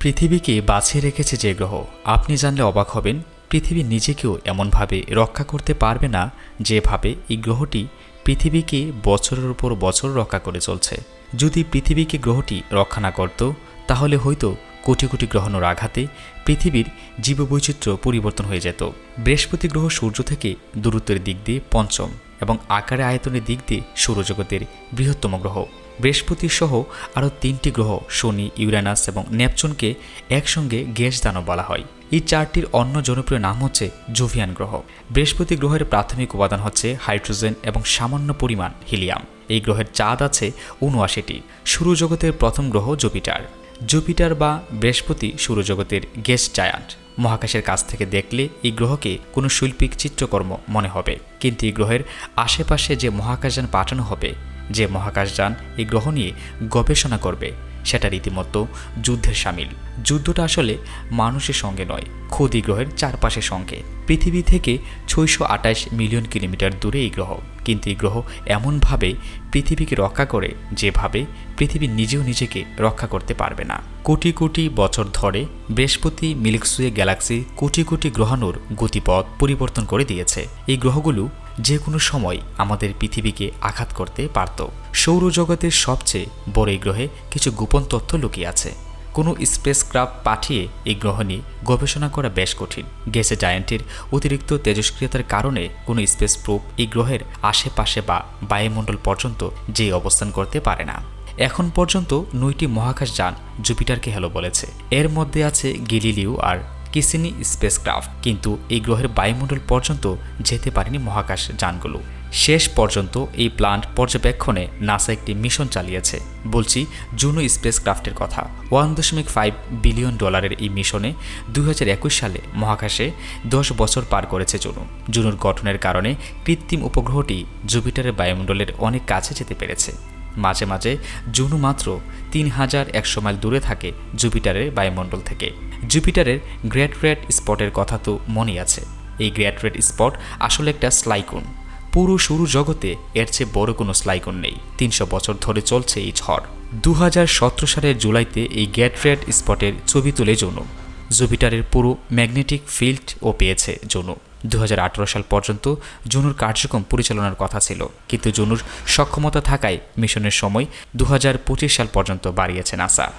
পৃথিবীকে বাছিয়ে রেখেছে যে গ্রহ। আপনি জানলে অবাক হবেন, পৃথিবী নিজেকেও এমনভাবে রক্ষা করতে পারবে না যেভাবে এই গ্রহটি পৃথিবীকে বছরের উপর বছর রক্ষা করে চলছে। যদি পৃথিবীকে গ্রহটি রক্ষা না করত, তাহলে হয়তো কোটি কোটি গ্রহণের আঘাতে পৃথিবীর জীববৈচিত্র্য পরিবর্তন হয়ে যেত। বৃহস্পতি গ্রহ সূর্য থেকে দূরত্বের দিক দিয়ে পঞ্চম এবং আকারে আয়তনের দিক দিয়ে সৌরজগতের বৃহত্তম গ্রহ। বৃহস্পতি সহ আরও তিনটি গ্রহ, শনি, ইউরেনাস এবং নেপচুনকে একসঙ্গে গ্যাস দানব বলা হয়। এই চারটির অন্য জনপ্রিয় নাম হচ্ছে জুভিয়ান গ্রহ। বৃহস্পতি গ্রহের প্রাথমিক উপাদান হচ্ছে হাইড্রোজেন এবং সামান্য পরিমাণ হিলিয়াম। এই গ্রহের চাঁদ আছে উনআশিটি সৌরজগতের প্রথম গ্রহ জুপিটার। জুপিটার বা বৃহস্পতি সৌরজগতের গ্যাস জায়ান্ট। মহাকাশের কাছ থেকে দেখলে এই গ্রহকে কোনো শৈল্পিক চিত্রকর্ম মনে হবে। কিন্তু এই গ্রহের আশেপাশে যে মহাকাশযান পাঠানো হবে যে মহাকাশযান এই গ্রহ নিয়ে গবেষণা করবে, সেটা রীতিমতো যুদ্ধের সামিল। যুদ্ধটা আসলে মানুষের সঙ্গে নয় এই গ্রহের চারপাশের সঙ্গে। পৃথিবী থেকে ছয়শো আঠাশ মিলিয়ন কিলোমিটার দূরে এই গ্রহ। কিন্তু এই গ্রহ এমনভাবে পৃথিবীকে রক্ষা করে যেভাবে পৃথিবী নিজেও নিজেকে রক্ষা করতে পারবে না। কোটি কোটি বছর ধরে বৃহস্পতি মিল্কসুয়ে গ্যালাক্সি কোটি কোটি গ্রহাণুর গতিপথ পরিবর্তন করে দিয়েছে। এই গ্রহগুলো যে কোনো সময় আমাদের পৃথিবীকে আঘাত করতে পারত। সৌরজগতের সবচেয়ে বড় এই গ্রহে কিছু গোপন তথ্য লুকিয়ে আছে। কোনো স্পেসক্রাফট পাঠিয়ে এই গ্রহ নিয়ে গবেষণা করা বেশ কঠিন। গ্যাসে জায়ান্টের অতিরিক্ত তেজস্ক্রিয়তার কারণে কোনো স্পেস প্রুফ এই গ্রহের আশেপাশে বা বায়ুমণ্ডল পর্যন্ত যে অবস্থান করতে পারে না। এখন পর্যন্ত নয়টি মহাকাশ যান জুপিটারকে হ্যালো বলেছে। এর মধ্যে আছে গিলিলিও আর কিসিনি স্পেসক্রাফট, কিন্তু এই গ্রহের বায়ুমণ্ডল পর্যন্ত যেতে পারেনি মহাকাশ যানগুলো। শেষ পর্যন্ত এই প্লান্ট পর্যবেক্ষণে নাসা একটি মিশন চালিয়েছে। বলছি, জুনো স্পেসক্রাফটের কথা। ওয়ান দশমিক ফাইভ বিলিয়ন ডলারের এই মিশনে দুই হাজার একুশ সালে মহাকাশে দশ বছর পার করেছে জুনু। জুনুর গঠনের কারণে কৃত্রিম উপগ্রহটি জুপিটারের বায়ুমণ্ডলের অনেক কাছে যেতে পেরেছে। মাঝে মাঝে জুনু মাত্র তিন হাজার একশো মাইল দূরে থাকে জুপিটারের বায়ুমণ্ডল থেকে। জুপিটারের গ্রেট রেড স্পটের কথা তো মনেই আছে। এই গ্রেট রেড স্পট আসলে একটা স্লাইকুন। পুরো সৌর জগতে এর চেয়ে বড় কোনো স্লাইকুন নেই। তিনশো বছর ধরে চলছে এই ঝড়। দু হাজার সতেরো সালের জুলাইতে এই গ্রেট রেড স্পটের ছবি তুলে জনু। জুপিটারের পুরো ম্যাগনেটিক ফিল্ড ও পেয়েছে জনু। দু হাজার আঠারো সাল পর্যন্ত জুনুর কার্যক্রম পরিচালনার কথা ছিল। কিন্তু জুনুর সক্ষমতা থাকায় মিশনের সময় দু হাজার পঁচিশ সাল পর্যন্ত বাড়িয়েছে নাসা।